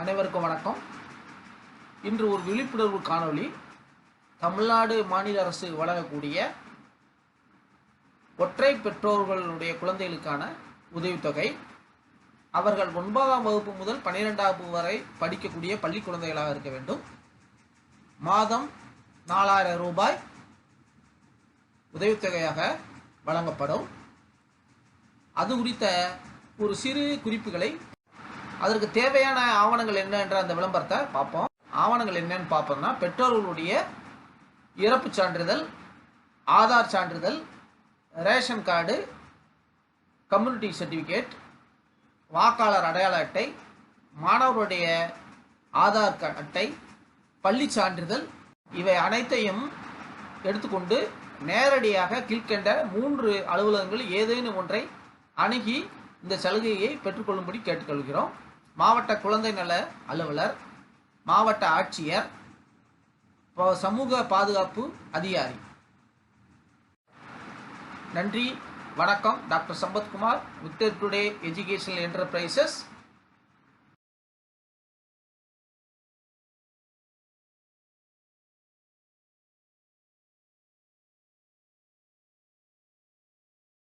அனைவருக்கும் வணக்கம். இன்று ஒரு விழிப்புணர்வு காணொளி தமிழ்நாடு மாநில அரசு வழங்கக்கூடிய ஒற்றை பெற்றோர்களுடைய குழந்தைகளுக்கான உதவித்தொகை. அவர்கள் ஒன்பதாம் வகுப்பு முதல் பன்னிரெண்டாம் வகுப்பு வரை படிக்கக்கூடிய பள்ளி குழந்தைகளாக இருக்க வேண்டும். மாதம் நாலாயிரம் ரூபாய் உதவித்தொகையாக வழங்கப்படும். அது குறித்த ஒரு சிறு குறிப்புகளை அதற்கு தேவையான ஆவணங்கள் என்ன என்ற அந்த விளம்பரத்தை பார்ப்போம். ஆவணங்கள் என்னன்னு பார்ப்போம்னா பெற்றோர்களுடைய இறப்பு சான்றிதழ் ஆதார் சான்றிதழ் ரேஷன் கார்டு கம்யூனிட்டி சர்டிஃபிகேட் வாக்காளர் அடையாள அட்டை மாணவருடைய ஆதார் அட்டை பள்ளி சான்றிதழ் இவை அனைத்தையும் எடுத்துக்கொண்டு நேரடியாக கீழ்கண்ட மூன்று அலுவலகங்கள் ஏதேனும் ஒன்றை அணுகி இந்த சலுகையை பெற்றுக்கொள்ளும்படி கேட்டுக்கொள்கிறோம். மாவட்ட குழந்தை நல அலுவலர் மாவட்ட ஆட்சியர் சமூக பாதுகாப்பு அதிகாரி. நன்றி வணக்கம். Doctor Sampathkumar Victor today educational enterprises